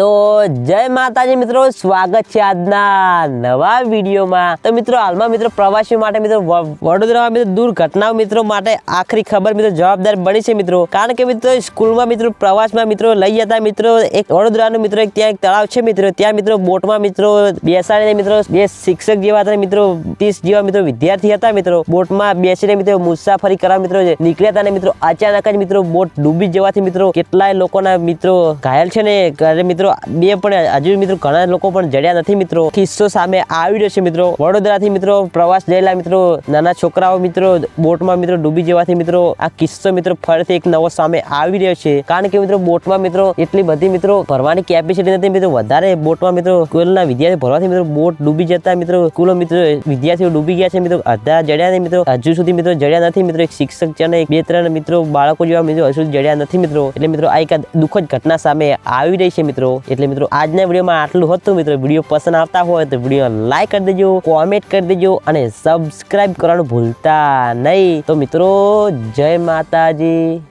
તો જય માતાજી મિત્રો, સ્વાગત છે આજના નવા વિડીયોમાં. તો મિત્રો, હાલમાં મિત્રો પ્રવાસીઓ માટે મિત્રો વડોદરામાં મિત્રો દુર્ઘટનાઓ મિત્રો માટે આખરી ખબર મિત્રો જવાબદાર બની છે મિત્રો. કારણ કે મિત્રો સ્કૂલમાં મિત્રો, પ્રવાસમાં મિત્રો લઈ જતા મિત્રો એક વડોદરાનું મિત્રો ત્યાં એક તળાવ છે મિત્રો. ત્યાં મિત્રો બોટમાં મિત્રો બેસાડીને મિત્રો બે શિક્ષક જેવા હતા મિત્રો, ત્રીસ જેવા મિત્રો વિદ્યાર્થી હતા મિત્રો. બોટમાં બેસીને મિત્રો મુસાફરી કરવા મિત્રો નીકળ્યા હતા ને મિત્રો, અચાનક જ મિત્રો બોટ ડૂબી જવાથી મિત્રો કેટલાય લોકોના મિત્રો ઘાયલ છે ને. ઘરે મિત્રો, બે પણ હજુ મિત્રો ઘણા લોકો પણ જડ્યા નથી મિત્રો. કિસ્સો સામે આવી રહ્યો છે મિત્રો. વડોદરાથી મિત્રો પ્રવાસ જયેલા મિત્રો, નાના છોકરાઓ મિત્રો બોટમાં મિત્રો ડૂબી જવાથી મિત્રો આ કિસ્સો મિત્રો ફરીથી એક નવો સામે આવી રહ્યો છે. કારણ કે મિત્રો બોટમાં મિત્રો એટલી બધી મિત્રો ભરવાની કેપેસિટી નથી મિત્રો. વધારે બોટમાં મિત્રો સ્કૂલના વિદ્યાર્થી ભરવાથી મિત્રો બોટ ડૂબી જતા મિત્રો સ્કૂલો મિત્રો વિદ્યાર્થીઓ ડૂબી ગયા છે મિત્રો. અડધા જડ્યા નહીં મિત્રો. હજુ સુધી મિત્રો જડ્યા નથી મિત્રો. એક શિક્ષક છે અને બે ત્રણ મિત્રો બાળકો જેવા મિત્રો હજુ જડ્યા નથી મિત્રો. એટલે મિત્રો આ એક દુઃખદ ઘટના સામે આવી રહી છે મિત્રો. એટલે મિત્રો, આજના વિડીયોમાં આટલું હતું. મિત્રો, વીડિયો પસંદ આવતા હોય તો વીડિયો લાઈક કરી દેજો કોમેન્ટ કરી દેજો અને સબસ્ક્રાઈબ કરવાનું ભૂલતા નહીં. તો મિત્રો, જય માતાજી.